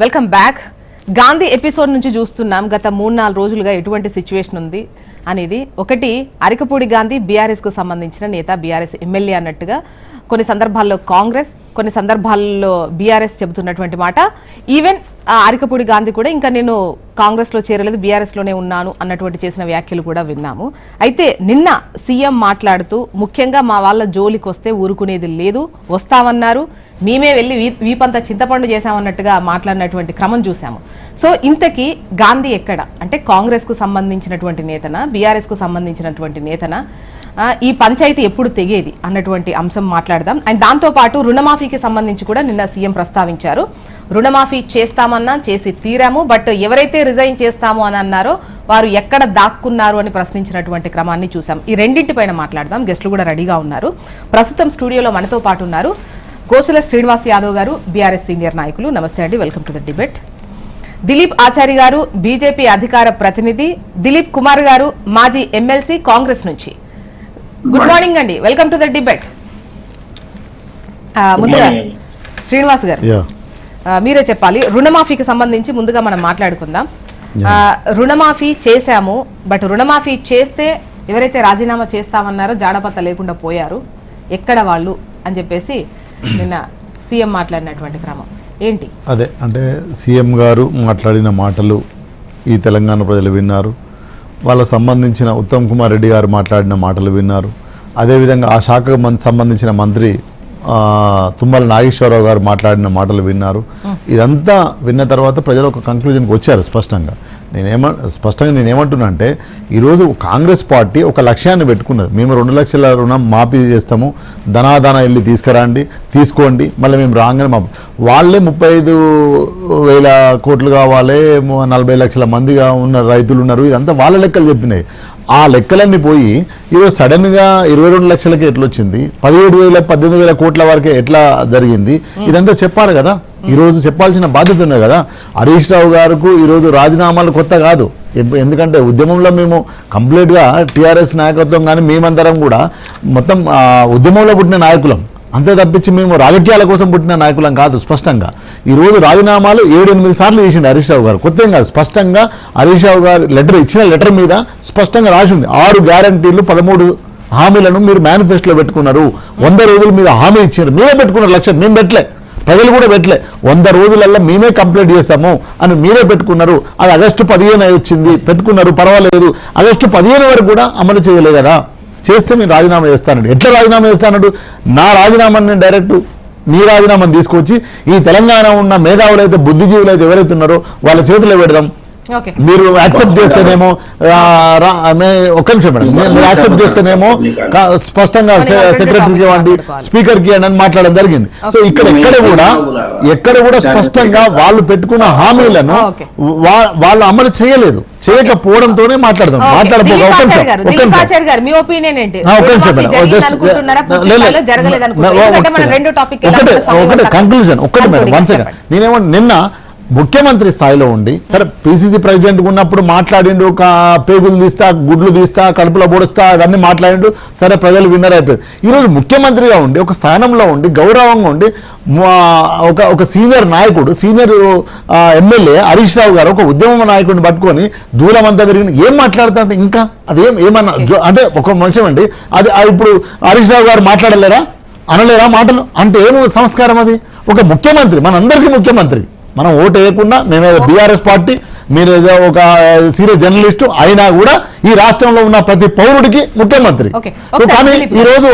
Welcome back. Gandhi episode నుంచి చూస్తున్నాం. గత మూడు నాలుగు రోజులుగా ఎటువంటి సిచ్యువేషన్ ఉంది అనేది. ఒకటి అరికపూడి గాంధీ బీఆర్ఎస్కు సంబంధించిన నేత బీఆర్ఎస్ ఎమ్మెల్యే అన్నట్టుగా కొన్ని సందర్భాల్లో కాంగ్రెస్ కొన్ని సందర్భాల్లో బీఆర్ఎస్ చెబుతున్నటువంటి మాట. ఈవెన్ ఆ అరికపూడి గాంధీ కూడా ఇంకా నేను కాంగ్రెస్లో చేరలేదు బీఆర్ఎస్లోనే ఉన్నాను అన్నటువంటి చేసిన వ్యాఖ్యలు కూడా విన్నాము. అయితే నిన్న సీఎం మాట్లాడుతూ ముఖ్యంగా మా వాళ్ళ జోలికి వస్తే ఊరుకునేది లేదు వస్తామన్నారు. మేమే వెళ్ళి వీ- వీపంతా చింతపండు చేశామన్నట్టుగా మాట్లాడినటువంటి క్రమం చూసాము సో ఇంతకీ గాంధీ ఎక్కడ? అంటే కాంగ్రెస్కు సంబంధించినటువంటి నేతన? బీఆర్ఎస్కు సంబంధించినటువంటి నేతన? ఈ పంచాయతీ ఎప్పుడు తెగేది? అన్నటువంటి అంశం మాట్లాడదాం. అండ్ దాంతోపాటు రుణమాఫీకి సంబంధించి కూడా నిన్న సీఎం ప్రస్తావించారు. రుణమాఫీ చేస్తామన్నా చేసి తీరాము. బట్ ఎవరైతే రిజైన్ చేస్తాము అని అన్నారో వారు ఎక్కడ దాక్కున్నారు అని ప్రశ్నించినటువంటి క్రమాన్ని చూసాం ఈ రెండింటిపైన మాట్లాడదాం. గెస్టులు కూడా రెడీగా ఉన్నారు. ప్రస్తుతం స్టూడియోలో మనతో పాటు ఉన్నారు. గోసుల శ్రీనివాస్ యాదవ్ గారు బీఆర్ఎస్ సీనియర్ నాయకులు నమస్తే అండి welcome to the debate. Dilip Achari గారు బీజేపీ అధికార ప్రతినిధి దిలీప్ కుమార్ గారు మాజీ ఎమ్మెల్సీ కాంగ్రెస్ నుంచి. గుడ్ మార్నింగ్ అండి వెల్కమ్ టు ద డిబేట్. ముందుగా. శ్రీనివాస్ గారు. మీరే చెప్పాలి రుణమాఫీకి సంబంధించి ముందుగా మనం మాట్లాడుకుందాం. రుణమాఫీ చేశాము బట్ రుణమాఫీ చేస్తే ఎవరైతే రాజీనామా చేస్తామన్నారో జాడపత్త లేకుండా పోయారు. ఎక్కడ వాళ్ళు అని చెప్పేసి నిన్న సీఎం మాట్లాడినటువంటి క్రమం. ఏంటి? అదే అంటే సీఎం గారు మాట్లాడిన మాటలు ఈ తెలంగాణ ప్రజలు విన్నారు. వాళ్ళకు సంబంధించిన ఉత్తమ్ కుమార్ రెడ్డి గారు మాట్లాడిన మాటలు విన్నారు. అదేవిధంగా ఆ శాఖకు సంబంధించిన మంత్రి తుమ్మల నాగేశ్వరరావు గారు మాట్లాడిన మాటలు విన్నారు. ఇదంతా విన్న తర్వాత ప్రజలు ఒక కంక్లూజన్కి వచ్చారు స్పష్టంగా. నేనేమ స్పష్టంగా నేనేమంటున్నా అంటే ఈరోజు కాంగ్రెస్ పార్టీ ఒక లక్ష్యాన్ని పెట్టుకున్నది. మేము రెండు లక్షల రుణం మాఫీ చేస్తాము ధనాదాన వెళ్ళి తీసుకురండి తీసుకోండి మళ్ళీ మేము రాగానే మా వాళ్ళే ముప్పై ఐదు వేల కోట్లు కావాలి నలభై లక్షల మందిగా ఉన్న రైతులు ఉన్నారు. ఇదంతా వాళ్ళ లెక్కలు చెప్పినాయి. ఆ లెక్కలన్నీ పోయి ఈరోజు సడన్గా ఇరవై రెండు లక్షలకి ఎట్లా వచ్చింది పదిహేడు వేల పద్దెనిమిది వేల కోట్ల వరకే ఎట్లా జరిగింది? ఇదంతా చెప్పారు కదా. ఈరోజు చెప్పాల్సిన బాధ్యత ఉన్నది కదా. హరీష్ రావు గారికి ఈరోజు రాజీనామాలు కొత్త కాదు. ఎందుకంటే ఉద్యమంలో మేము కంప్లీట్గా టీఆర్ఎస్ నాయకత్వం కానీ మేమందరం కూడా మొత్తం ఉద్యమంలో పుట్టిన నాయకులం. అంతే తప్పించి మేము రాజకీయాల కోసం పుట్టిన నాయకులం కాదు స్పష్టంగా. ఈరోజు రాజీనామాలు ఏడు ఎనిమిది సార్లు చేసిండు హరీష్ రావు గారు. కొత్త కాదు స్పష్టంగా హరీష్ రావు గారు లెటర్ ఇచ్చిన లెటర్ మీద స్పష్టంగా రాసి ఉంది. ఆరు గ్యారంటీలు పదమూడు హామీలను మీరు మేనిఫెస్టోలో పెట్టుకున్నారు. వంద రోజులు మీరు హామీ ఇచ్చారు. మీరే పెట్టుకున్నారు లక్ష్యం మేము పెట్టలే. ప్రజలు కూడా పెట్టలే. వంద రోజులల్లో మేమే కంప్లీట్ చేస్తాము అని మీరే పెట్టుకున్నారు. అది ఆగస్టు పదిహేను అయి వచ్చింది. పెట్టుకున్నారు పర్వాలేదు. ఆగస్టు పదిహేను వరకు కూడా అమలు చేయలే కదా. చేస్తే నేను రాజీనామా చేస్తానండి. ఎట్లా రాజీనామా చేస్తానడు? నా రాజీనామాని నేను డైరెక్ట్ నీ రాజీనామాని తీసుకొచ్చి ఈ తెలంగాణ ఉన్న మేధావులు అయితే బుద్ధిజీవులు అయితే ఎవరైతే ఉన్నారో వాళ్ళ చేతిలో పెడదాం. మీరు యాక్సెప్ట్ చేస్తేనేమో ఒక్క నిమిషం మేడం. మీరు- యాక్సెప్ట్ చేస్తేనేమో స్పష్టంగా సెక్రటరీకి ఇవ్వండి మాట్లాడుకోవాలి. స్పీకర్కి ఇవ్వండి అని మాట్లాడడం జరిగింది. సో ఇక్కడ ఎక్కడ కూడా ఎక్కడ కూడా స్పష్టంగా వాళ్ళు పెట్టుకున్న హామీలను వాళ్ళు అమలు చేయలేదు. చేయకపోవడంతోనే మాట్లాడదాం. ఓకే. మాట్లాడబోక దిలీప్ ఒక్క ఆచారి నిమిషం గారు ఒక్క దిలీప్ నిమిషం. ఆచారి గారు మీ ఒపీనియన్ ఏంటి? ఆ, ఒక్క నిమిషం రుణమాఫీ మేడం. జరిగింది Just- అనుకుంటున్నారా? లే- పూర్తి లే- స్థాయిలో జరగలేదు లే- అనుకుంటున్నారా? లే- ఎందుకంటే ఒక మన second. రెండు టాపిక్ ఒకటే ఒకటే కంక్లూజన్ ఒక్కటి మేడం వన్ సెకండ్ నేనేమో నిన్న ముఖ్యమంత్రి స్థాయిలో ఉండి సరే పిసిసి ప్రెసిడెంట్ ఉన్నప్పుడు మాట్లాడిండు ఒక పేగులు తీస్తా గుడ్లు తీస్తా కడుపులో పొడుస్తా అవన్నీ మాట్లాడిండు సరే ప్రజలు విన్నర్ అయిపోయింది ఈరోజు ముఖ్యమంత్రిగా ఉండి ఒక స్థానంలో ఉండి గౌరవంగా ఉండి ఒక ఒక సీనియర్ నాయకుడు సీనియర్ ఎమ్మెల్యే హరీష్ రావు గారు ఒక ఉద్యమ నాయకుడిని పట్టుకొని దూరం అంతా పెరిగిన ఏం మాట్లాడతారంటే ఇంకా? అదేం ఏమన్నా అంటే ఒక మనిషి అండి అది ఇప్పుడు హరీష్ రావు గారు మాట్లాడలేరా? అనలేరా మాటలు? అంటే ఏమో సంస్కారం అది? ఒక ముఖ్యమంత్రి మనందరికీ ముఖ్యమంత్రి. మనం ఓటు వేయకుండా మేమేదో బీఆర్ఎస్ పార్టీ మీరు ఏదో ఒక సీరియస్ జర్నలిస్ట్ అయినా కూడా ఈ రాష్ట్రంలో ఉన్న ప్రతి పౌరుడికి ముఖ్యమంత్రి. కానీ ఈ రోజు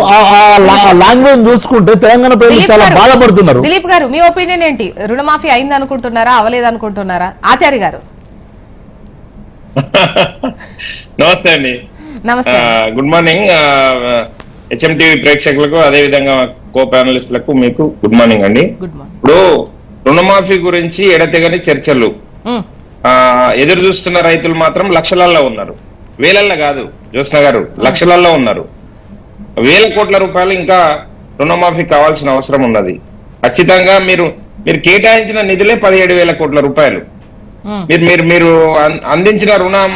లాంగ్వేజ్ చూసుకుంటే తెలంగాణ ప్రజలు చాలా బాధపడుతున్నారు. దిలీప్ గారు మీ ఒపీనియన్ ఏంటి? రుణమాఫీ అయింది అనుకుంటున్నారా అవలేదు అనుకుంటున్నారా ఆచారి గారు. నమస్తే అండి. నమస్తే. Good morning. హెచ్ఎంటీవీ ప్రేక్షకులకు అదే విధంగా కో ప్యానలిస్టులకు మీకు గుడ్ మార్నింగ్ అండి. Good morning. ఇప్పుడు రుణమాఫీ గురించి ఎడతెగని చర్చలు. ఎదురు చూస్తున్న రైతులు మాత్రం లక్షలల్లో ఉన్నారు. వేలల్లో కాదు జ్యోత్స్న గారు లక్షలల్లో ఉన్నారు. వేల కోట్ల రూపాయలు ఇంకా రుణమాఫీ కావాల్సిన అవసరం ఉన్నది. ఖచ్చితంగా మీరు మీరు కేటాయించిన నిధులే పదిహేడు వేల కోట్ల రూపాయలు. మీరు మీరు మీరు అందించిన రుణం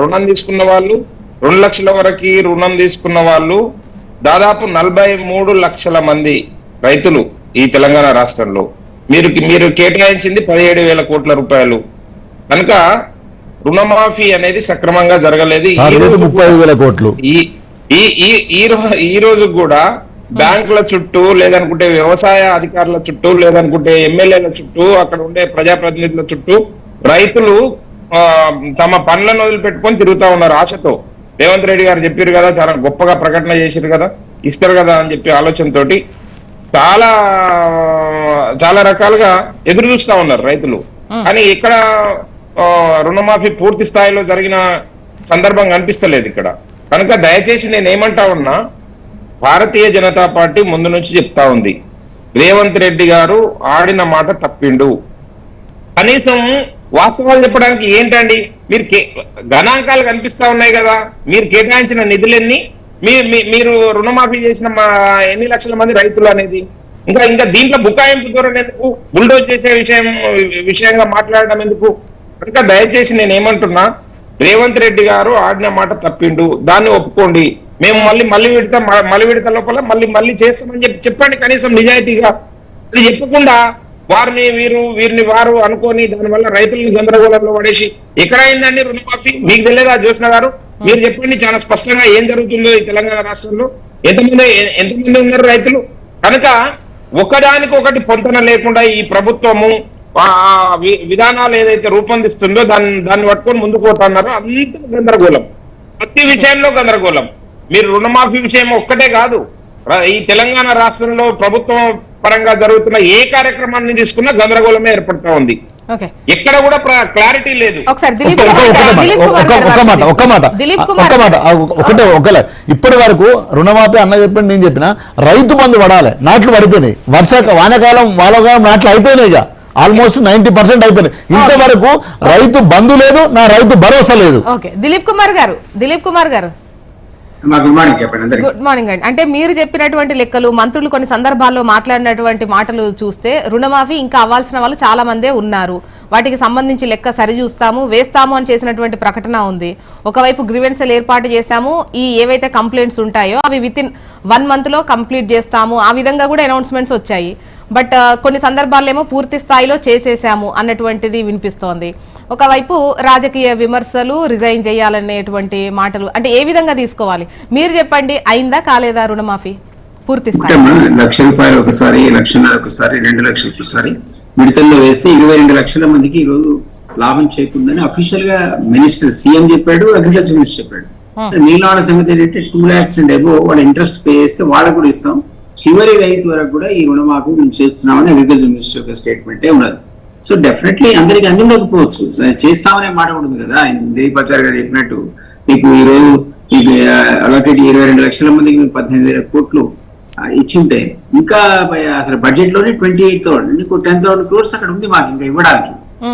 రుణం తీసుకున్న వాళ్ళు రెండు లక్షల వరకు రుణం తీసుకున్న వాళ్ళు దాదాపు నలభై మూడు లక్షల మంది రైతులు ఈ తెలంగాణ రాష్ట్రంలో. మీరు మీరు కేటాయించింది పదిహేడు వేల కోట్ల రూపాయలు. కనుక రుణమాఫీ అనేది సక్రమంగా జరగలేదు. ముప్పై వేల కోట్లు. ఈ ఈ ఈ రోజు కూడా బ్యాంకుల చుట్టూ లేదనుకుంటే వ్యవసాయ అధికారుల చుట్టూ లేదనుకుంటే ఎమ్మెల్యేల చుట్టూ అక్కడ ఉండే ప్రజాప్రతినిధుల చుట్టూ రైతులు తమ పనులను వదిలిపెట్టుకొని తిరుగుతా ఉన్నారు ఆశతో. రేవంత్ రెడ్డి గారు చెప్పారు కదా చాలా గొప్పగా ప్రకటన చేశారు కదా ఇస్తారు కదా అని చెప్పి ఆలోచనతోటి. చాలా చాలా రకాలుగా ఎదురు చూస్తా ఉన్నారు రైతులు. కానీ ఇక్కడ రుణమాఫీ పూర్తి స్థాయిలో జరిగిన సందర్భం కనిపిస్తలేదు ఇక్కడ. కనుక దయచేసి నేను ఏమంటా ఉన్నా భారతీయ జనతా పార్టీ ముందు నుంచి చెప్తా ఉంది. రేవంత్ రెడ్డి గారు ఆడిన మాట తప్పిండు. కనీసం వాస్తవాలు చెప్పడానికి ఏంటండి? మీరు కే- గణాంకాలు కనిపిస్తా ఉన్నాయి కదా. మీరు కేటాయించిన నిధులెన్ని? మీరు రుణమాఫీ చేసిన మా ఎన్ని లక్షల మంది రైతులు అనేది? ఇంకా ఇంకా దీంట్లో బుకాయింపు ధోరణి ఎందుకు? బుల్డోజ్ చేసే విషయం విషయంగా మాట్లాడడం ఎందుకు? ఇంకా దయచేసి నేను ఏమంటున్నా రేవంత్ రెడ్డి గారు ఆడిన మాట తప్పిండు. దాన్ని ఒప్పుకోండి. మేము మళ్ళీ మళ్ళీ విడత మళ్ళీ విడత లోపల మళ్ళీ మళ్ళీ చేస్తామని చెప్పి చెప్పండి కనీసం నిజాయితీగా. అది చెప్పకుండా వారిని వీరు వీరిని వారు అనుకొని దానివల్ల రైతులను గందరగోళంలో పడేసి ఎక్కడైందండి రుణమాఫీ? మీకు తెలియదా జ్యోత్స్న గారు? మీరు చెప్పండి చాలా స్పష్టంగా ఏం జరుగుతుందో ఈ తెలంగాణ రాష్ట్రంలో? ఎంతమంది ఎంతమంది ఉన్నారు రైతులు? కనుక ఒకదానికి ఒకటి పొంతన లేకుండా ఈ ప్రభుత్వము ఆ వి- విధానాలు ఏదైతే రూపొందిస్తుందో దాన్ని దాన్ని పట్టుకొని ముందుకు పోతున్నారో అంత గందరగోళం. ప్రతి విషయంలో గందరగోళం. మీరు రుణమాఫీ విషయం ఒక్కటే కాదు. ఈ తెలంగాణ రాష్ట్రంలో ప్రభుత్వం పరంగా జరుగుతున్న ఏ కార్యక్రమాన్ని తీసుకున్నా గందరగోళమే ఏర్పడతా ఉంది. ఎక్కడ కూడా క్లారిటీ లేదు. ఒకటే ఒకలే. ఇప్పటి వరకు రుణమాఫీ అన్న చెప్పండి నేను చెప్పిన రైతు బంధు పడాలి. నాట్లు పడిపోయినాయి. వర్షాక వానాకాలం వానకాలం నాట్లు అయిపోయినాయి ఇక. ఆల్మోస్ట్ నైన్టీ పర్సెంట్ అయిపోయినాయి. ఇంతవరకు రైతు బంధు లేదు నా రైతు భరోసా లేదు. ఓకే. దిలీప్ కుమార్ గారు దిలీప్ కుమార్ గారు. గుడ్ మార్నింగ్ చెప్పండి గుడ్ మార్నింగ్ అండి. అంటే మీరు చెప్పినటువంటి లెక్కలు మంత్రులు కొన్ని సందర్భాల్లో మాట్లాడినటువంటి మాటలు చూస్తే రుణమాఫీ ఇంకా అవ్వాల్సిన వాళ్ళు చాలా మందే ఉన్నారు. వాటికి సంబంధించి లెక్క సరి చూస్తాము వేస్తాము అని చేసినటువంటి ప్రకటన ఉంది. ఒకవైపు గ్రీవెన్సెల్ ఏర్పాటు చేశాము ఈ ఏవైతే కంప్లైంట్స్ ఉంటాయో అవి విత్ ఇన్ వన్ మంత్లో కంప్లీట్ చేస్తాము. ఆ విధంగా కూడా అనౌన్స్మెంట్స్ వచ్చాయి. బట్ కొన్ని సందర్భాల్లో ఏమో పూర్తి స్థాయిలో చేసేసాము అన్నటువంటిది వినిపిస్తోంది. ఒకవైపు రాజకీయ విమర్శలు రిజైన్ చేయాలనేటువంటి మాటలు అంటే ఏ విధంగా తీసుకోవాలి? మీరు చెప్పండి అయిందా కాలేదా రుణమాఫీ? పూర్తి లక్ష రూపాయలు ఒకసారి లక్షన్నర ఒకసారి రెండు లక్షలు ఒకసారి విడతల్లో వేస్తే ఇరవై రెండు లక్షల మందికి ఈ రోజు లాభం చేకూరుందని అఫీషియల్గా మినిస్టర్ సీఎం చెప్పాడు అగ్రికల్చర్ మినిస్టర్ చెప్పాడు. నీళ్ళ వాళ్ళ సంగతి ఏంటంటే టూ ల్యాక్స్ అండ్ అబో వాళ్ళ ఇంట్రెస్ట్ పే చేస్తే వాళ్ళకు కూడా ఇస్తాం. చివరి రైతు వరకు కూడా ఈ రుణమాఫీ మేము చేస్తున్నామని అగ్రికల్చర్ మినిస్టర్ యొక్క స్టేట్మెంటే ఉన్నది. సో డెఫినెట్లీ అందరికి అందులోకపోవచ్చు చేస్తామనే మాట ఉంటుంది కదా. ఆయన దేవిపాచారి గారు చెప్పినట్టు మీకు ఈ రోజు మీకు అలాకెట్ ఇరవై రెండు లక్షల మందికి మీకు పద్దెనిమిది వేల కోట్లు ఇచ్చి ఉంటే ఇంకా అసలు బడ్జెట్లోనే ట్వంటీ ఎయిట్ థౌసండ్ మీకు టెన్ థౌసండ్ క్రోర్స్ అక్కడ ఉంది మాకు ఇంకా ఇవ్వడానికి.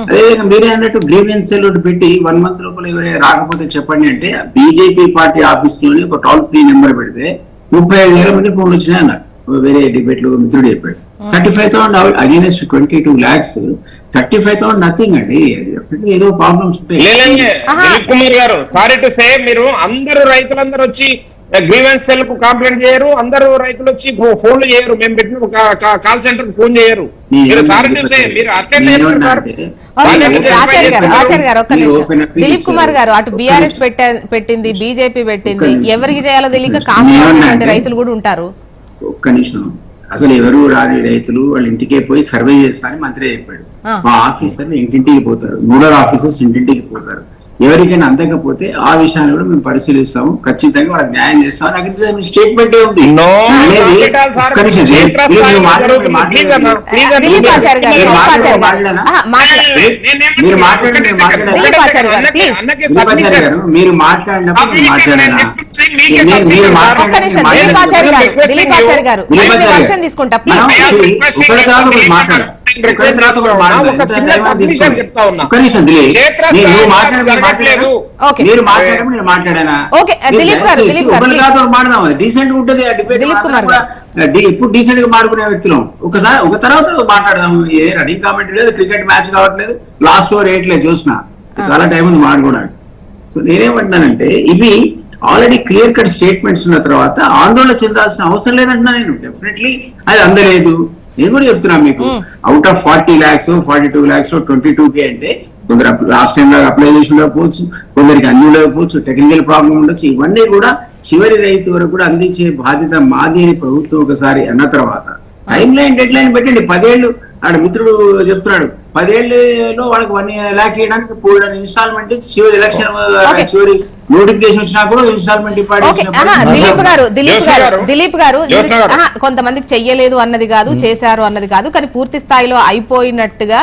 అదేవిధంగా మీరే అన్నట్టు గ్రీవియన్స్ సెల్ పెట్టి వన్ మంత్ లోపల ఎవరైనా రాకపోతే చెప్పండి అంటే బీజేపీ పార్టీ ఆఫీస్లోనే ఒక టోల్ ఫ్రీ నెంబర్ పెడితే ముప్పై ఐదు వేల మంది ఫోన్లు వచ్చినాయి అన్నారు వేరే డిబేట్లో మిత్రుడు చెప్పాడు. Thirty five thousand against twenty two lakhs thirty five thousand nothing అండి. ఏదో ప్రాబ్లమ్స్ ఉంటాయి. కుమార్ గారు సారీ టు సే మీరు అందరూ రైతులందరూ వచ్చి గ్రీవెన్స్ సెల్కు కంప్లైంట్ చేయరు అందరూ రైతులు వచ్చి ఫోన్లు చేయరు మేము పెట్టిన ఒక కాల్ సెంటర్ ఫోన్ చేయరు. మీరు సారీ టు సే మీరు సార్ up దిలీప్. కుమార్ గారు అటు బీఆర్ఎస్ పెట్టింది బీజేపీ పెట్టింది. ఎవరికి చేయాలో తెలియక. కాంగ్రెస్ రైతులు కూడా ఉంటారు. ఒక్క నిమిషం. అసలు ఎవరు రాని రైతులు వాళ్ళ ఇంటికే పోయి సర్వే చేస్తారని మంత్రి చెప్పాడు. ఆ. మా ఆఫీసర్లు ఇంటింటికి పోతారు. నోడల్ ఆఫీసర్స్ ఇంటింటికి పోతారు. ఎవరికైనా అందకపోతే ఆ విషయాన్ని కూడా మేము పరిశీలిస్తాము ఖచ్చితంగా వాళ్ళకి న్యాయం చేస్తామని అగ్రికల్చర్ స్టేట్మెంట్ ఉంది మీరు- గారు మీరు మాట్లాడినప్పుడు నేను Submission మాట్లాడానా నేను చెప్తున్నా, మీకే మీరు- మీరు submission. మాట్లాడండి, ఒక్క నిమిషం నేను దిలీప్ మాట్లాడను. ఆచార్య గారు Requesting దిలీప్ you. ఆచార్య గారు దిలీప్ నేను ఆచార్య వర్షం గారు. తీసుకుంటా మనం ప్లీజ్ ఒకటి- ఒకటి తర్వాత ఒకటి మాట్లాడు. ఒకటి తర్వాత ఒకటి మాట్లాడు. ఒక చిన్న ఎంత టైం submission తీసుకోండి. చెప్తా ఉన్నా. ఒక్క నిమిషం దిలీప్. క్షేత్ర మీరు నువ్వు స్థాయిలో మాట్లాడు, మీరు జరగట్లేదు. మాట్లాడారా? మాట్లాడడం ఇప్పుడు డీసెంట్గా మాడుకునే వ్యక్తులం. ఒకసారి ఒక తర్వాత మాట్లాడదాం. ఏ రన్నింగ్ కామెంట్ లేదు క్రికెట్ మ్యాచ్ కావట్లేదు. లాస్ట్ ఓవర్ వేయట్లేదు చూసిన. చాలా టైం ఉంది మాడుకోవడానికి సో నేనేమంటున్నానంటే ఇవి ఆల్రెడీ క్లియర్ కట్ స్టేట్మెంట్స్ ఉన్న తర్వాత ఆందోళన చెందాల్సిన అవసరం లేదంటున్నా నేను. డెఫినెట్లీ అది అందలేదు. నేను కూడా చెప్తున్నా మీకు. Out of forty lakhs forty two lakhs twenty two K అంటే కొందరు లాస్ట్ టైం లాగా అప్లై చేసి ఉండకపోవచ్చు కొందరికి అన్ని ఉండకపోవచ్చు టెక్నికల్ ప్రాబ్లం ఉండొచ్చు ఇవన్నీ కూడా చివరి రైతు వరకు కూడా అందించే బాధ్యత మాది అని ప్రభుత్వం ఒకసారి అన్న తర్వాత. టైం లైన్ డెడ్ లైన్ పెట్టండి. పదేళ్ళు ఆడ మిత్రుడు చెప్తున్నాడు పదేళ్ళలో వాళ్ళకి వన్ ల్యాక్ ఇవ్వడానికి పోవడానికి ఇన్స్టాల్మెంట్ చివరి ఎలక్షన్. చివరి నోటిఫికేషన్ వచ్చినా కూడా ఇన్స్టాల్మెంట్ దిలీప్ గారు దిలీప్ గారు దిలీప్ గారు కొంతమందికి చెయ్యలేదు అన్నది కాదు చేశారు అన్నది కాదు కానీ పూర్తి స్థాయిలో అయిపోయినట్టుగా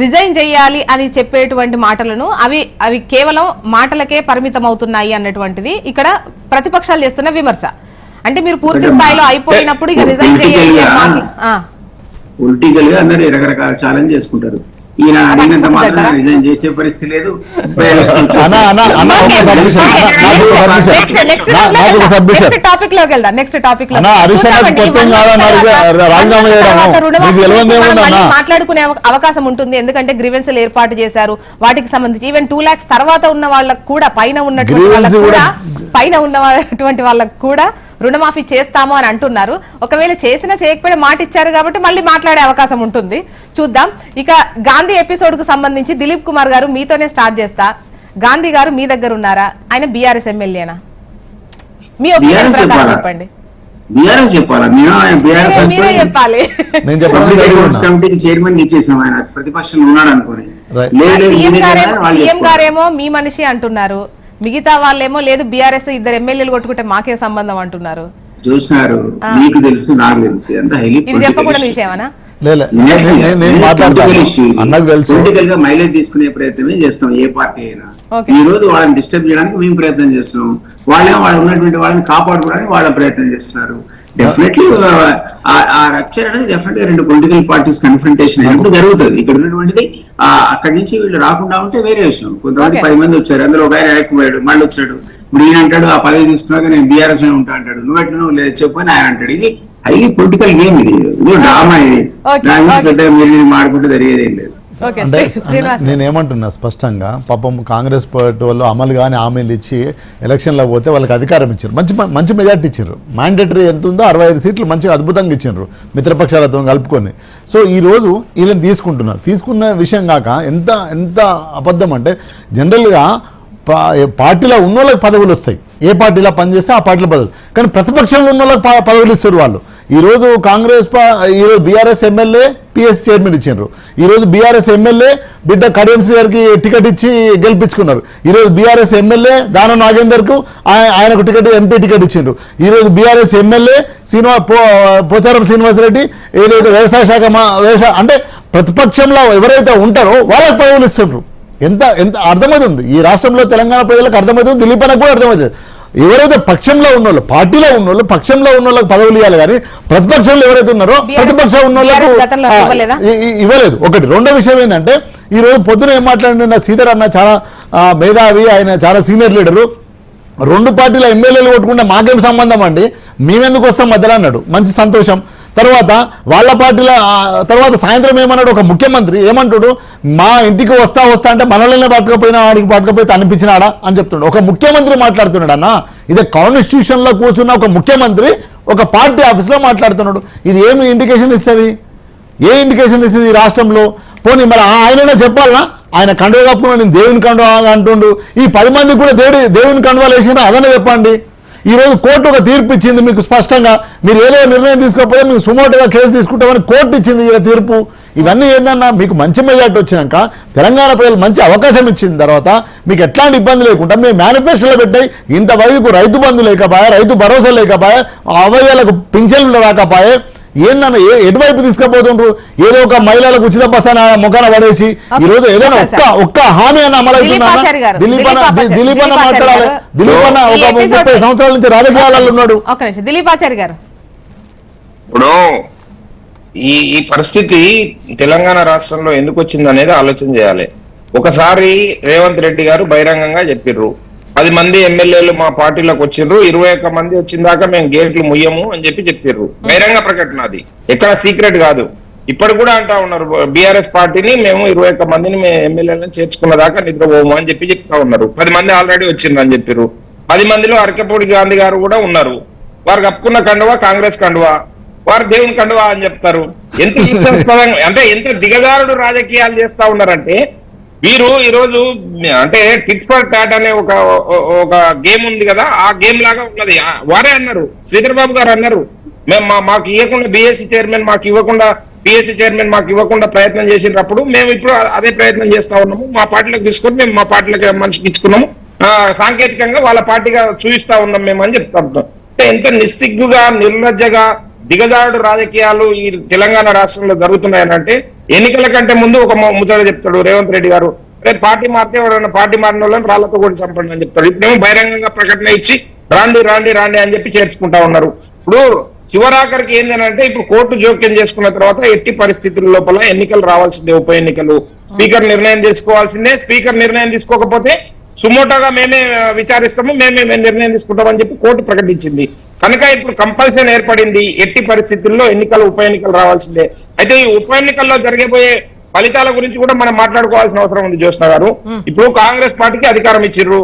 రిజైన్ చేయాలి అని చెప్పేటువంటి మాటలను అవి అవి కేవలం మాటలకే పరిమితం అవుతున్నాయి అన్నటువంటిది ఇక్కడ ప్రతిపక్షాలు చేస్తున్న విమర్శ. అంటే మీరు పూర్తి స్థాయిలో అయిపోయినప్పుడు ఇక రిజైన్ చేయాలి పొలిటికల్గా అందరు రకరకాల ఛాలెంజ్ చేసుకుంటారు. ఈయన అడిగినంత మాత్రం? రిజైన్ చేసే పరిస్థితి లేదు. లోకి వెళ్దాం. Next topic? మాట్లాడుకునే అవ- అవకాశం ఉంటుంది. ఎందుకంటే గ్రీవెన్స్లు ఏర్పాటు చేశారు. వాటికి సంబంధించి ఈవెన్ టూ లాక్స్ తర్వాత ఉన్న వాళ్ళకు కూడా పైన ఉన్నటువంటి వాళ్ళకు కూడా కూడా- పైన ఉన్నటువంటి వాళ్ళకు కూడా రుణమాఫీ చేస్తాము అని అంటున్నారు. ఒకవేళ చేసినా చేయకపోయినా మాట ఇచ్చారు కాబట్టి మళ్ళీ మాట్లాడే అవకాశం ఉంటుంది. చూద్దాం. ఇక గాంధీ ఎపిసోడ్కు సంబంధించి దిలీప్ కుమార్ గారు మీతోనే స్టార్ట్ చేస్తా. గాంధీ గారు మీ దగ్గర ఉన్నారా? ఆయన బీఆర్ఎస్ ఎమ్మెల్యేనా? మీ ప్రకారం? చెప్పండి. బీఆర్ఎస్ చెప్పాలా? చెప్పాలి. నేను చెప్పడానికి పబ్లిక్ రెడీ అకౌంట్స్ ఉన్నా. కమిటీకి చైర్మన్ ఇచ్చేసాం ఆయన. ప్రతిపక్షంలో ఉన్నాడు అనుకోని. సీఎం. గారేమో మీ మనిషి అంటున్నారు. మిగతా వాళ్ళేమో లేదు బీఆర్ఎస్ ఇద్దరు ఎమ్మెల్యేలు కొట్టుకుంటే మాకే సంబంధం అంటున్నారు. చూసినారు. మీకు తెలుసు నాకు తెలుసు. హైలీ ఇది చెప్పకూడని విషయమనా? పొలిటికల్గా మైలేజ్ తీసుకునే ప్రయత్నమే చేస్తాం ఏ పార్టీ అయినా. ఈ రోజు వాళ్ళని డిస్టర్బ్ చేయడానికి మేము ప్రయత్నం చేస్తున్నాం. వాళ్ళేమో వాళ్ళు ఉన్నటువంటి వాళ్ళని కాపాడుకోవడానికి వాళ్ళ ప్రయత్నం చేస్తున్నారు. డెఫినెట్లీ ఆ రప్చర్ అనేది డెఫినెట్గా రెండు పొలిటికల్ పార్టీస్ కన్ఫ్రంటేషన్ అయినప్పుడు జరుగుతుంది. ఇక్కడ ఉన్నటువంటిది అక్కడి నుంచి వీళ్ళు రాకుండా ఉంటే వేరే విషయం. కొంతమంది. పది మంది వచ్చారు అందులో ఒక ఆయన పోయాడు మళ్ళీ వచ్చాడు. ఇప్పుడు ఈయన అంటాడు ఆ పదవి తీసుకున్నాక నేను బీఆర్ఎస్లో ఉంటా అంటాడు. నువ్వు ఎట్లా నువ్వు లేదు చెప్పు అని ఆయన అంటాడు. ఇది హైలీ పొలిటికల్ గేమ్ ఇది. ఇది డ్రామా ఇది. దాని గురించి. పెద్దగా మీరు మాడుకుంటూ జరిగేది ఏం లేదు. అంటే నేను ఏమంటున్నా స్పష్టంగా పాపం కాంగ్రెస్ పార్టీ వాళ్ళు అమలు కానీ హామీలు ఇచ్చి ఎలక్షన్లో పోతే వాళ్ళకి అధికారం ఇచ్చారు మంచి మంచి మెజార్టీ ఇచ్చారు మ్యాండేటరీ ఎంత ఉందో అరవై ఐదు సీట్లు మంచిగా అద్భుతంగా ఇచ్చారు మిత్రపక్షాలతో కలుపుకొని. సో ఈ రోజు వీళ్ళని తీసుకుంటున్నారు. తీసుకున్న విషయం కాక ఎంత ఎంత అబద్ధం అంటే జనరల్గా పార్టీలో ఉన్న వాళ్ళకి పదవులు వస్తాయి. ఏ పార్టీలో పనిచేస్తే ఆ పార్టీలో పదవులు. కానీ ప్రతిపక్షంలో ఉన్న వాళ్ళకి పదవులు ఇస్తారు వాళ్ళు. ఈరోజు కాంగ్రెస్ ఈరోజు బీఆర్ఎస్ ఎమ్మెల్యే పిఎస్ చైర్మన్ ఇచ్చిండ్రు. ఈరోజు బీఆర్ఎస్ ఎమ్మెల్యే బిడ్డ కడియంసి గారికి టికెట్ ఇచ్చి గెలిపించుకున్నారు. ఈరోజు బీఆర్ఎస్ ఎమ్మెల్యే దాన నాగేందర్కు ఆయనకు టికెట్ ఎంపీ టికెట్ ఇచ్చిండ్రు. ఈరోజు బీఆర్ఎస్ ఎమ్మెల్యే శ్రీనివా పో పోచారం శ్రీనివాసరెడ్డి ఏదైతే వ్యవసాయ శాఖ మా వ్యవసాయ అంటే ప్రతిపక్షంలో ఎవరైతే ఉంటారో వాళ్ళకి పదవులు ఇస్తుండ్రు. ఎంత ఎంత అర్థమవుతుంది? ఈ రాష్ట్రంలో తెలంగాణ ప్రజలకు అర్థమవుతుంది దిలీప్ కూడా అర్థమవుతుంది. ఎవరైతే పక్షంలో ఉన్నోళ్ళు పార్టీలో ఉన్నోళ్ళు పక్షంలో ఉన్న వాళ్ళకి పదవులు ఇవ్వాలి కానీ ప్రతిపక్షంలో ఎవరైతే ఉన్నారో ప్రతిపక్షం ఉన్న వాళ్ళకు ఇవ్వలేదా? ఒకటి రెండో విషయం ఏంటంటే ఈ రోజు పొద్దున ఏం మాట్లాడిన శ్రీధర్ అన్న చాలా మేధావి ఆయన చాలా సీనియర్ లీడరు. రెండు పార్టీల ఎమ్మెల్యేలు కొట్టుకుంటే మాకేం సంబంధం అండి? మేమెందుకు వస్తాం మధ్యలో అన్నాడు. మంచి సంతోషం. తర్వాత వాళ్ళ పార్టీల తర్వాత సాయంత్రం ఏమన్నాడు ఒక ముఖ్యమంత్రి ఏమంటాడు? మా ఇంటికి వస్తా వస్తా అంటే మనల్ని పట్టుకపోయినా వాడికి పట్టుకపోతే అనిపించినాడా అని చెప్తున్నాడు ఒక ముఖ్యమంత్రి మాట్లాడుతున్నాడు అన్న. ఇది కాన్స్టిట్యూషన్లో కూర్చున్న ఒక ముఖ్యమంత్రి ఒక పార్టీ ఆఫీస్లో మాట్లాడుతున్నాడు. ఇది ఏమి ఇండికేషన్ ఇస్తుంది? ఏ ఇండికేషన్ ఇస్తుంది రాష్ట్రంలో? పోనీ మరి ఆ చెప్పాలనా? ఆయన కండువ కప్పుకున్నాడు నేను దేవుని కండువ అంటుండు. ఈ పది మందికి కూడా దేవుడి దేవుని కండువాలు వేసినా అదనే చెప్పండి. ఈరోజు కోర్టు ఒక తీర్పు ఇచ్చింది మీకు స్పష్టంగా. మీరు ఏదో నిర్ణయం తీసుకోకపోతే మీకు సుమోటుగా కేసు తీసుకుంటామని కోర్టు ఇచ్చింది ఈ తీర్పు. ఇవన్నీ ఏంటన్నా మీకు మంచి మెజార్టీ వచ్చినాక తెలంగాణ ప్రజలు మంచి అవకాశం ఇచ్చిన తర్వాత మీకు ఎట్లాంటి ఇబ్బంది లేకుండా మేము మేనిఫెస్టోలో పెట్టాయి. ఇంతవరకు రైతు బంధు లేకపోయా రైతు భరోసా లేకపోయా అవయాలకు పింఛన్లు రాకపోయా ఏందన్న ఏ ఎటువైపు తీసుకుపోతుండ్రు? ఏదో ఒక మహిళలకు ఉచిత బస్ అని ముఖాన పడేసి ఈ రోజు ఏదైనా ఒక్క. ఒక్క హామీ అన్న అమలవుతుందా దిలీప్ అన్న దిలీప్ అన్న మాట్లాడాలి. దిలీప్ అన్న ఒక ముప్పై సంవత్సరాల నుంచి రాజకీయాలలో ఉన్నాడు. ఒక నిమిషం దిలీప్ ఆచారి గారు. ఇప్పుడు ఈ ఈ పరిస్థితి తెలంగాణ రాష్ట్రంలో ఎందుకు వచ్చింది అనేది ఆలోచన చేయాలి. ఒకసారి రేవంత్ రెడ్డి గారు బహిరంగంగా చెప్పిర్రు. పది మంది ఎమ్మెల్యేలు మా పార్టీలోకి వచ్చిండ్రు ఇరవై ఒక్క మంది వచ్చిన దాకా మేము గేట్లు ముయ్యము అని చెప్పి చెప్పిర్రు. బహిరంగ ప్రకటన అది. ఎక్కడ సీక్రెట్ కాదు. ఇప్పుడు కూడా అంటా ఉన్నారు బీఆర్ఎస్ పార్టీని మేము ఇరవై ఒక్క మందిని మేము ఎమ్మెల్యేలను చేర్చుకున్న దాకా నిద్రపోము అని చెప్పి చెప్తా ఉన్నారు. పది మంది ఆల్రెడీ వచ్చిండ్రు అని చెప్పిర్రు. పది మందిలో అరకపూడి గాంధీ గారు కూడా ఉన్నారు. వారు కప్పుకున్న కండువా కాంగ్రెస్ కండువా? వారు దేవుని కండువా అని చెప్తారు. ఎంత విశ్వాసపరంగా అంటే ఎంత దిగదారుడు రాజకీయాలు చేస్తా ఉన్నారంటే వీరు ఈరోజు అంటే టిట్ ఫర్ టాట్ అనే ఒక ఒక గేమ్ ఉంది కదా ఆ గేమ్ లాగా ఉన్నది. వారే అన్నారు. శ్రీధర్ బాబు గారు అన్నారు. మేము మా- మాకు ఇవ్వకుండా బీఎస్సీ చైర్మన్ మాకు ఇవ్వకుండా పిఎస్సీ చైర్మన్ మాకు ఇవ్వకుండా ప్రయత్నం చేసినప్పుడు మేము ఇప్పుడు అదే ప్రయత్నం చేస్తా ఉన్నాము. మా పార్టీలోకి తీసుకొని మేము మా పార్టీలోకి మనిషికి ఇచ్చుకున్నాము. సాంకేతికంగా వాళ్ళ పార్టీగా చూపిస్తా ఉన్నాం మేము అని చెప్తాం అంటే ఎంత నిస్సిగ్గుగా నిర్లజ్జగా దిగజారుడు రాజకీయాలు ఈ తెలంగాణ రాష్ట్రంలో జరుగుతున్నాయనంటే ఎన్నికల కంటే ముందు ఒక ముచ్చట చెప్తాడు రేవంత్ రెడ్డి గారు. రేపు పార్టీ మారితే ఎవరైనా పార్టీ మారిన వాళ్ళని రాళ్ళతో కూడా చంపండి అని చెప్తాడు. ఇప్పుడేమో బహిరంగంగా ప్రకటన ఇచ్చి రాండి రాండి రాండి అని చెప్పి చేర్చుకుంటా ఉన్నారు. ఇప్పుడు చివరాఖరికి ఏంటంటే ఇప్పుడు కోర్టు జోక్యం చేసుకున్న తర్వాత ఎట్టి పరిస్థితుల లోపల ఎన్నికలు రావాల్సిందే ఉప ఎన్నికలు. స్పీకర్ నిర్ణయం తీసుకోవాల్సిందే. స్పీకర్ నిర్ణయం తీసుకోకపోతే సుమోటోగా మేమే విచారిస్తాము మేమే మేము నిర్ణయం తీసుకుంటామని చెప్పి కోర్టు ప్రకటించింది. కనుక ఇప్పుడు కంపల్సరీ ఏర్పడింది ఎట్టి పరిస్థితుల్లో ఎన్నికలు ఉప ఎన్నికలు రావాల్సిందే. అయితే ఈ ఉప ఎన్నికల్లో జరగబోయే ఫలితాల గురించి కూడా మనం మాట్లాడుకోవాల్సిన అవసరం ఉంది జ్యోత్స్న గారు. ఇప్పుడు కాంగ్రెస్ పార్టీకి అధికారం ఇచ్చిర్రు.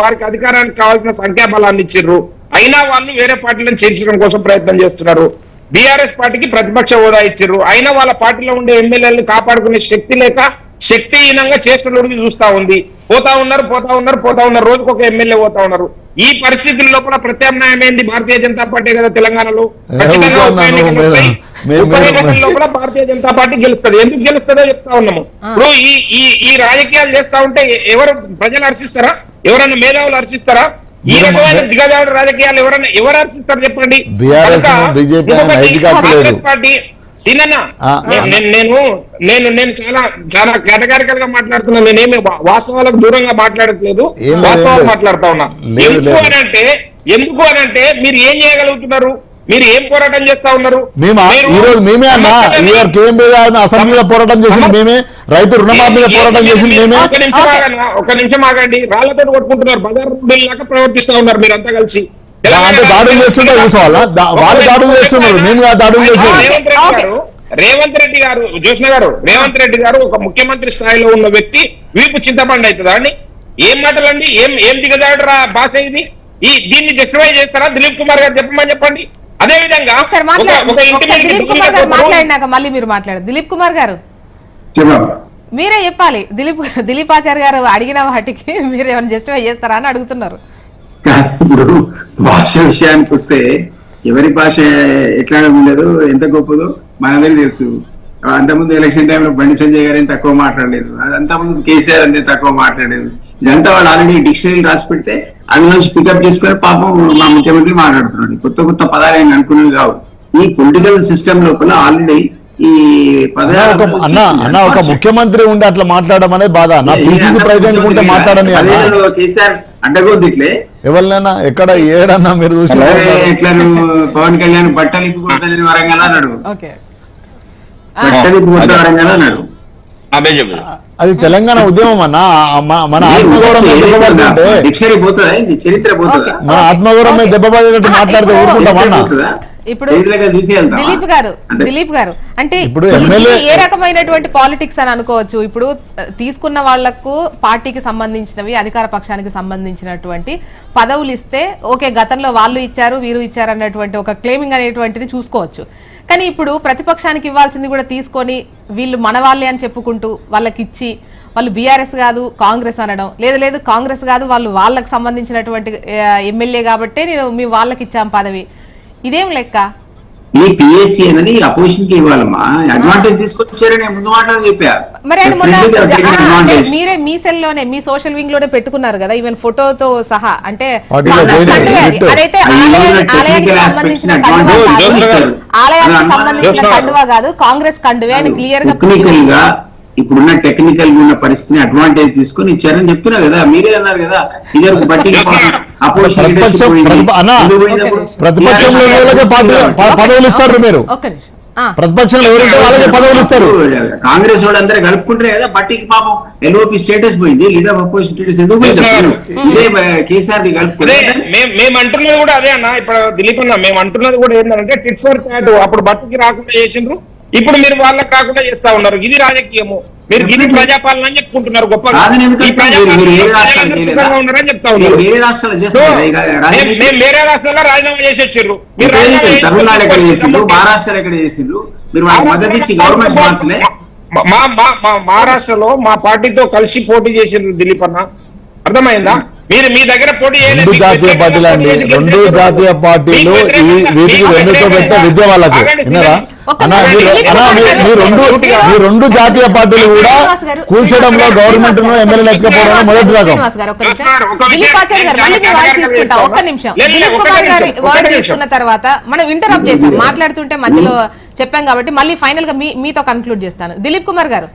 వారికి అధికారానికి కావాల్సిన సంఖ్యాబలాన్ని ఇచ్చిర్రు. అయినా వాళ్ళు వేరే పార్టీలను చేర్చడం కోసం ప్రయత్నం చేస్తున్నారు. బీఆర్ఎస్ పార్టీకి ప్రతిపక్ష హోదా ఇచ్చిర్రు. అయినా వాళ్ళ పార్టీలో ఉండే ఎమ్మెల్యేలను కాపాడుకునే శక్తి లేక శక్తిహీనంగా చేష్టలుడికి చూస్తా ఉంది. పోతా ఉన్నారు పోతా ఉన్నారు పోతా ఉన్నారు. రోజుకు ఒక ఎమ్మెల్యే పోతా ఉన్నారు. ఈ పరిస్థితుల లోపల ప్రత్యామ్నాయం ఏంది? భారతీయ జనతా పార్టీ కదా తెలంగాణలో? లోపల భారతీయ జనతా పార్టీ గెలుస్తుంది. ఎందుకు గెలుస్తుందో చెప్తా ఉన్నాము. ఇప్పుడు ఈ ఈ ఈ రాజకీయాలు చేస్తా ఉంటే ఎవరు ప్రజలు హర్షిస్తారా? ఎవరైనా మేధావులు హర్షిస్తారా? ఈ రకమైన దిగజాడు రాజకీయాలు ఎవరైనా ఎవరు హర్షిస్తారు చెప్పండి? పార్టీ నేను నేను నేను చాలా చాలా కేటగారికల్గా మాట్లాడుతున్నా. నేనేమి వాస్తవాలకు దూరంగా మాట్లాడట్లేదు. వాస్తవాలు. మాట్లాడుతా ఉన్నా. ఎందుకు. అని అంటే ఎందుకు అని అంటే మీరు ఏం చేయగలుగుతున్నారు? మీరు ఏం పోరాటం చేస్తా ఉన్నారు? మేము? మీరు ఈ రోజు మేమే అన్నా? కేఎంపీ అసెంబ్లీలో పోరాటం చేసింది మేమే? రైతు రుణమాఫీ పోరాటం చేసింది మేమే? ఒక నిమిషం ఆగండి రాళ్ళతో కొట్టుకుంటున్నారు బజార్ లాగా ప్రవర్తిస్తా ఉన్నారు మీరంతా కలిసి. అంటే దాడులు చేస్తుంటే కూర్చోవాలా వాళ్ళు దాడులు చేస్తున్నారు. మేము దాడులు చేసేది రేవంత్ రెడ్డి గారు రేవంత్ రెడ్డి గారు జోష్ణ గారు రేవంత్ రెడ్డి గారు ఒక ముఖ్యమంత్రి స్థాయిలో ఉన్న వ్యక్తి వీపు చింతపండి అవుతుందా అండి? ఏం మాటలండి? ఏం ఏం దిగజాడు రా భాష ఇది? ఈ దీన్ని జస్టిఫై చేస్తారా? దిలీప్ కుమార్ గారు చెప్పమని చెప్పండి. అదే విధంగా దిలీప్ కుమార్ గారు మాట్లాడినాక మళ్ళీ మీరు మాట్లాడారు దిలీప్ కుమార్ గారు. మీరే చెప్పాలి. దిలీప్ దిలీప్ ఆచార్య గారు అడిగిన వాటికి మీరు ఏమైనా జస్టిఫై చేస్తారా అని అడుగుతున్నారు. ఇప్పుడు భాష విషయానికి వస్తే ఎవరి భాష ఎట్లా ఉండదు ఎంత గొప్పదో మనందరికీ తెలుసు. అంతకుముందు ఎలక్షన్ టైంలో బండి సంజయ్ గారు తక్కువ మాట్లాడలేదు. అంతకుముందు కేసీఆర్ అంతే తక్కువ మాట్లాడలేదు. ఇదంతా వాళ్ళు ఆల్రెడీ డిక్షనరీ రాసి పెడితే అందులో నుంచి పికప్ చేసుకొని పాపం మా ముఖ్యమంత్రి మాట్లాడుతున్నాడు. కొత్త కొత్త పదాలు ఆయన అనుకునేవి కావు. ఈ పొలిటికల్ సిస్టమ్ లోపల ఆల్రెడీ ఈ ఒక అన్న అన్న ఒక పదాలు ముఖ్యమంత్రి ఉండి అట్లా మాట్లాడడం అనేది బాధ. నా పిసిసి ప్రెసిడెంట్ ఉంటే మాట్లాడని అన్న. కేసీఆర్ అడ్డగొద్దిట్లే ఎవరినైనా ఎక్కడ ఏడన్నా మీరు చూసి నువ్వు పవన్ కళ్యాణ్ బట్టలు ఇప్పి కొడతానని వరంగల్ అన్నాడు. ఓకే. బట్టలు ఇప్పి కొడతా వరంగల్ అన్నాడు. అదే చెప్పు అది తెలంగాణ ఉద్యమం అన్న మన ఆత్మగౌరవం మన ఆత్మగౌరవం మీద దెబ్బపడేటట్టు మాట్లాడితే ఊరుకుంటామన్నా? ఇప్పుడు దిలీప్ గారు దిలీప్ గారు అంటే ఇప్పుడు ఏ రకమైనటువంటి పాలిటిక్స్ అని అనుకోవచ్చు ఇప్పుడు తీసుకున్న వాళ్ళకు పార్టీకి సంబంధించినవి అధికార పక్షానికి సంబంధించినటువంటి పదవులు ఇస్తే ఓకే గతంలో వాళ్ళు ఇచ్చారు వీరు ఇచ్చారు అన్నటువంటి ఒక క్లెయిమింగ్ అనేటువంటిది చూసుకోవచ్చు. కానీ ఇప్పుడు ప్రతిపక్షానికి ఇవ్వాల్సింది కూడా తీసుకొని వీళ్ళు మన వాళ్ళే అని చెప్పుకుంటూ వాళ్ళకి ఇచ్చి వాళ్ళు బీఆర్ఎస్ కాదు కాంగ్రెస్ అనడం. లేదు లేదు కాంగ్రెస్ కాదు వాళ్ళు వాళ్ళకి సంబంధించినటువంటి ఎమ్మెల్యే కాబట్టే నేను మీ వాళ్ళకి ఇచ్చాం పదవి. ఇదేం లెక్క? ఈ పిఎస్సి అనేది అపోజిషన్కి ఇవ్వాలమ్మా. అడ్వాంటేజ్ తీసుకొచ్చారని ముందు మాటలు చెప్పా. మరి ఆయన మొన్న మీ సెల్లోనే మీ సోషల్ వింగ్లోనే పెట్టుకున్నారు కదా ఈవెన్ ఫోటోతో సహా. అంటే. అదైతే ఆలయానికి- సంబంధించిన. ఆలయానికి సంబంధించిన. కండువా కాదు. కాంగ్రెస్ కండువే అని క్లియర్గా ఇప్పుడున్న టెక్నికల్ ఉన్న పరిస్థితిని అడ్వాంటేజ్ తీసుకొని ఇచ్చారని చెప్తున్నా కదా మీరే అన్నారు కదా ఇద్దరు బట్టి ప్రతిపక్షంలో పదవులు ఇస్తారు మీరు? ఒక్క నిమిషం. ఆ, ప్రతిపక్షంలో ఎవరుంటే వాళ్ళకే పదవులు ఇస్తారు? కాంగ్రెస్ వాడు అందరూ కలుపుకుంటారే కదా బట్టికి పాపం ఎల్ఓపి స్టేటస్ పోయింది లీడర్ ఆఫ్ అపోజిషన్ స్టేటస్ ఎందుకు. ఇదే కేసీఆర్ ది కలుపుకుంటే మేము మేము అంటున్నది కూడా అదే అన్న ఇప్పుడు దిలీప్ అన్న మేము అంటున్నది కూడా ఏంటంటే టిట్ ఫర్ అప్పుడు బట్టుకి రాకుండా చేసిండ్రు. ఇప్పుడు మీరు వాళ్ళకి కాకుండా చేస్తా ఉన్నారు. ఇది రాజకీయము. మీరు గిరి. ప్రజాపాలన అని చెప్పుకుంటున్నారు గొప్పగా. సుఖంగా ఉన్నారని చెప్తా ఉన్నారు. మేము- వేరే రాష్ట్రాల్లో రాజీనామా చేసి వచ్చిర్రు మీరు ఇప్పుడు రాజీనామా ఏంటి? చేసి తమిళనాడు ఎక్కడ వచ్చి చేసిండ్రు కాబట్టి- మహారాష్ట్ర ఎక్కడ చేసిండ్రు మీరు మద్దతు ఇచ్చి గవర్నమెంట్ మా మహారాష్ట్రలో మా పార్టీతో కలిసి పోటీ చేసిండ్రు దిలీప్ అన్న. అర్థమైందా? మీరు మీ దగ్గర పోటీ. రెండు జాతీయ పార్టీలు అండి. రెండు. జాతీయ పార్టీలు వీటికి వెన్నుతో పెట్టే విద్య వాళ్ళకు రెండు జాతీయ పార్టీలు కూడా కూల్చడంలో గవర్నమెంట్ను ఎమ్మెల్యేలు మొదటి రకం. ఒక్క నిమిషం. తీసుకున్న తర్వాత మనం ఇంటరప్ట్ చేసాం మాట్లాడుతుంటే మధ్యలో చెప్పాం కాబట్టి మళ్ళీ ఫైనల్గా మీ మీతో కన్క్లూడ్ చేస్తాను. దిలీప్ కుమార్ గారు.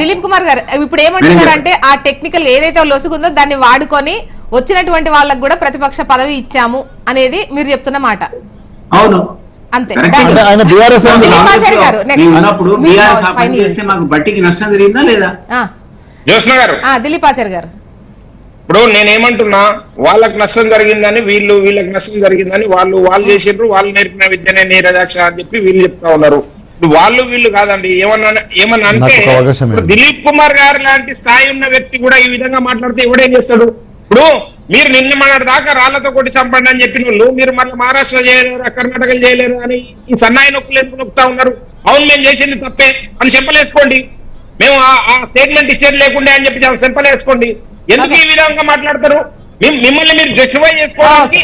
దిలీప్ కుమార్ గారు ఇప్పుడు ఏమంటున్నారంటే ఆ టెక్నికల్ ఏదైతే లొసుగుందో దాన్ని వాడుకొని వచ్చినటువంటి వాళ్ళకు కూడా ప్రతిపక్ష పదవి ఇచ్చాము అనేది మీరు చెప్తున్న మాట. అవును. అంతే. Correct. Thank you. అంటే ఆయన బీఆర్ఎస్ దిలీప్ కాంగ్రెస్ ఆచార్య గారు, ఇప్పుడు నేనేమంటున్నా వాళ్ళకి నష్టం జరిగిందని వీళ్ళు వీళ్ళకి నష్టం జరిగిందని వాళ్ళు వాళ్ళు చేసిండ్రు వాళ్ళు నేర్పిన విద్యనే నీరజాక్ష అని చెప్పి వీళ్ళు చెప్తా ఉన్నారు. వాళ్ళు వీళ్ళు కాదండి. ఏమన్నా ఏమన్నా అంటే. దిలీప్ కుమార్ గారు లాంటి స్థాయి ఉన్న వ్యక్తి కూడా ఈ విధంగా మాట్లాడితే ఎవడేం చేస్తాడు? ఇప్పుడు మీరు నిన్న మన దాకా రాళ్ళతో కొట్టి చంపండి అని చెప్పిన వాళ్ళు మీరు మళ్ళీ మహారాష్ట్ర చేయలేరు కర్ణాటక చేయలేరు అని ఈ సన్నాయి నొక్కులు ఎందుకు నొక్కుతా ఉన్నారు? అవును మేము చేసింది తప్పే. అని చెప్పలేసుకోండి మేము ఆ- స్టేట్మెంట్ ఇచ్చేది లేకుండే అని చెప్పి చెప్పలేసుకోండి ఎందుకు ఈ విధంగా మాట్లాడతారు? మిమ్మల్ని మీరు జస్టిఫై చేసుకోవడానికి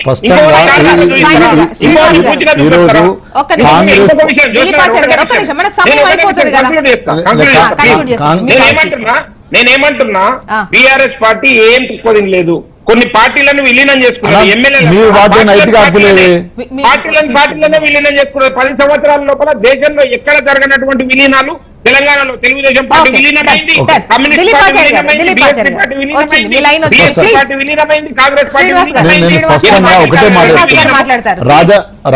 నేనేమంటున్నా నేనేమంటున్నా. బీఆర్ఎస్ పార్టీ ఏం తక్కువ తినలేదు కొన్ని పార్టీలను విలీనం చేసుకున్నారు. లేదే? పార్టీలను పార్టీలనే విలీనం చేసుకున్నారు. పది సంవత్సరాల లోపల దేశంలో ఎక్కడ జరగనటువంటి విలీనాలు తెలంగాణలో తెలుగుదేశం పార్టీ విలీనమైంది. కమ్యూనిస్ట్ పార్టీ విలీనమైంది. బీఎస్పీ పార్టీ విలీనమైంది. బీఎస్పీ. పార్టీ విలీనమైంది. కాంగ్రెస్ పార్టీ విలీనమైంది.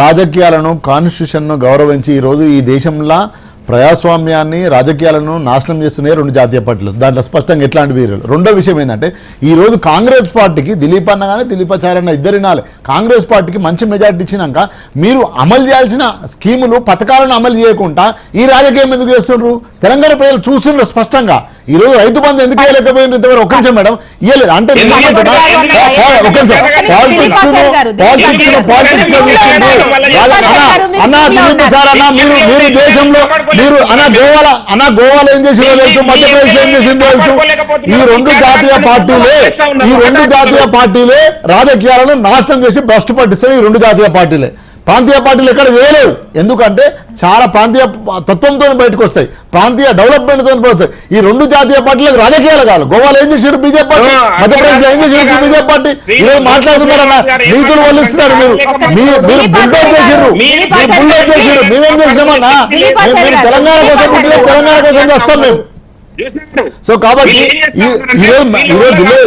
రాజకీయాలను కాన్స్టిట్యూషన్ను గౌరవించి ఈ రోజు ఈ దేశంలో ప్రజాస్వామ్యాన్ని రాజకీయాలను నాశనం చేస్తున్నాయి రెండు జాతీయ పార్టీలు దాంట్లో స్పష్టంగా ఎట్లాంటి వీరులు రెండో విషయం ఏంటంటే ఈ రోజు కాంగ్రెస్ పార్టీకి దిలీప్ అన్న కానీ దిలీపాచార్య అన్న ఇద్దరి కాంగ్రెస్ పార్టీకి మంచి మెజార్టీ ఇచ్చినాక మీరు అమలు చేయాల్సిన స్కీములు పథకాలను అమలు చేయకుండా ఈ రాజకీయం ఎందుకు చేస్తున్నారు తెలంగాణ ప్రజలు చూస్తున్నారు స్పష్టంగా. ఈ రోజు రైతు బంధు ఎందుకు ఇవ్వలేకపోయింది ఇంతవరకు? ఒక్క నిమిషం మేడం. ఇవ్వలేదు అంటే ఒక్క నిమిషం. పాలిటిక్స్ అన్న. సార్ అన్న మీరు మీరు దేశంలో మీరు అన్న గోవాల అన్న గోవాలో ఏం చేసిందో తెలుసు? మధ్యప్రదేశ్లో ఏం చేసిందో తెలుసు? ఈ రెండు జాతీయ పార్టీలే ఈ రెండు జాతీయ పార్టీలే రాజకీయాలను నాశనం చేసి భ్రష్టు పట్టిస్తాయి. ఈ రెండు జాతీయ పార్టీలే. ప్రాంతీయ పార్టీలు ఎక్కడ చేయలేవు ఎందుకంటే చాలా ప్రాంతీయ తత్వంతో బయటకు వస్తాయి. ప్రాంతీయ డెవలప్మెంట్తో వస్తాయి. ఈ రెండు జాతీయ పార్టీలకు రాజకీయాలు కాదు గోవాలో ఏం చేశారు బీజేపీ పార్టీ? మధ్యప్రదేశ్లో ఏం చేశారు బీజేపీ పార్టీ? ఈరోజు మాట్లాడుతున్నారన్న నీతులు వల్లిస్తున్నారు మీరు. మీరు చేసిర్రు మీరు చేసిర్రు మేమేం చేసినామన్నా మేము తెలంగాణ కోసం తెలంగాణ కోసం చేస్తాం మేము. సో కాబట్టి దిలీప్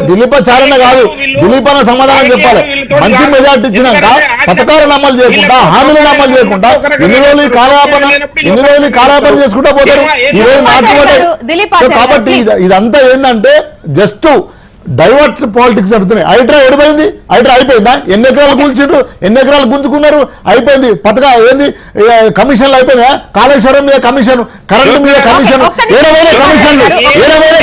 దిలీపాచారణ కాదు. దిలీప్ అన్న సమాధానం చెప్పాలి. మంచి మెజార్టీ ఇచ్చినాక పథకాలను అమలు చేయకుండా హామీలను అమలు చేయకుండా ఎన్ని రోజులు కాలయాపన ఎన్ని రోజులు కాలయాపన చేసుకుంటా పోతారు? ఈ రోజు కాబట్టి ఇదంతా ఏంటంటే జస్ట్ డైవర్ట్ పాలిటిక్స్ జరుగుతున్నాయి. హైడ్రా ఎడిపోయింది? హైడ్రా అయిపోయిందా? ఎన్ని ఎకరాలు కూల్చిండ్రు ఎన్ని ఎకరాలు గుంజుకున్నారు? అయిపోయింది. పథక ఏంది? కమిషన్లు అయిపోయినాయా? కాళేశ్వరం మీద కమిషన్ కరెంటు మీద కమిషన్. ఏడవైన కమిషన్లు ఏడవైన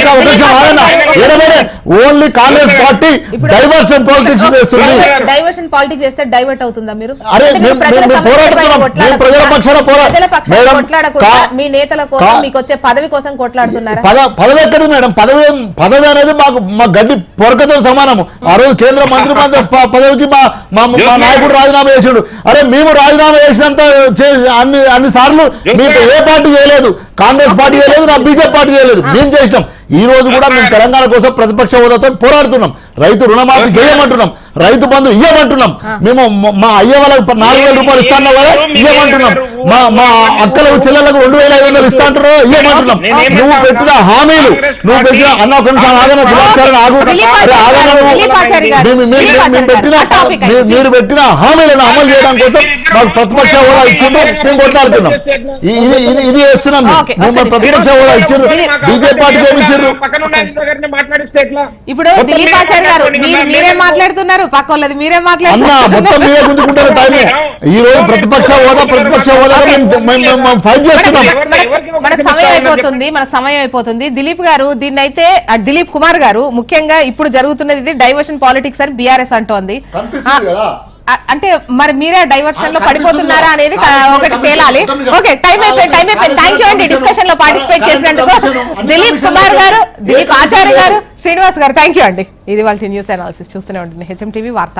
ఏడవైన only Congress party diversion politics చేస్తుంది. డైవర్షన్ పాలిటిక్స్ చేస్తే డైవర్ట్ అవుతుందా మీరు? అరే, మేము- ప్రజల పక్షాన మీ నేతల కోసం మీకు వచ్చే పదవి కోసం కొట్లాడుతున్నారా? పదవి ఎక్కడిది మేడం? పదవి పదవి అనేది మాకు మా గడ్డి పొరకతో సమానము. ఆ రోజు కేంద్ర మంత్రి పదవికి మా మా నాయకుడు రాజీనామా చేసాడు. అరే మేము రాజీనామా చేసినంత అన్ని అన్ని సార్లు మీకు ఏ పార్టీ చేయలేదు? కాంగ్రెస్ పార్టీ చేయలేదు నా బీజేపీ పార్టీ చేయలేదు. మేము చేసినాం. ఈ రోజు కూడా మేము తెలంగాణ కోసం ప్రతిపక్ష హోదాతో పోరాడుతున్నాం. రైతు రుణమాఫీ చేయమంటున్నాం. రైతు బంధు ఇవ్వమంటున్నాం మేము మ- అయ్య వాళ్ళకి నాలుగు వేల రూపాయలు ఇస్తాను కదా ఇవ్వమంటున్నాం మా మా అక్కలకు చెల్లెలకు రెండు వేల ఐదు వందలు ఇస్తాంటారు ఇవ్వమంటున్నాం నువ్వు పెట్టిన హామీలు నువ్వు పెట్టిన అన్న నిమిషం ఆగన ఆగు. మేము- పెట్టిన మీరు- పెట్టిన హామీలను అమలు చేయడం కోసం మాకు ప్రతిపక్ష హోదా ఇచ్చిండ్రు. మేము కొట్లాడుతున్నాం. ఇది ఇది ఇది చేస్తున్నాం మేము. ప్రతిపక్ష హోదా ఇచ్చిండ్రు. బీజేపీ పార్టీకి ఏమి ఇచ్చిండ్రు? ఎట్లా? ఇప్పుడు దిలీప్ ఆచార్య గారు మీరేం మాట్లాడుతున్నారు? పక్క వాళ్ళది మీరే మాట్లాడుతున్నారు టైమే ఈ రోజు ప్రతిపక్ష హోదా ప్రతిపక్ష హోదా మేము- మేము మేము ఫైట్ చేస్తున్నాం. మనకు- సమయం అయిపోతుంది. మనకు సమయం అయిపోతుంది. దిలీప్ గారు దీన్ని అయితే దిలీప్ కుమార్ గారు ముఖ్యంగా ఇప్పుడు జరుగుతున్నది ఇది డైవర్షన్ పాలిటిక్స్ అని బీఆర్ఎస్ అంటోంది. అంటే మరి మీరే డైవర్షన్లో పడిపోతున్నారా. అనేది ఒకటి. తేలాలి. ఓకే టైం అయిపోయింది టైం అయిపోయింది థ్యాంక్ యూ అండి. డిస్కషన్లో పార్టిసిపేట్ చేసినందుకు దిలీప్. కుమార్ గారు దిలీప్ ఆచార్య? గారు శ్రీనివాస్ గారు థ్యాంక్ యూ అండి ఇది వాళ్ళ న్యూస్ అనాలిసిస్ చూస్తూనే ఉంటుంది హెచ్ఎం టీవీ వార్త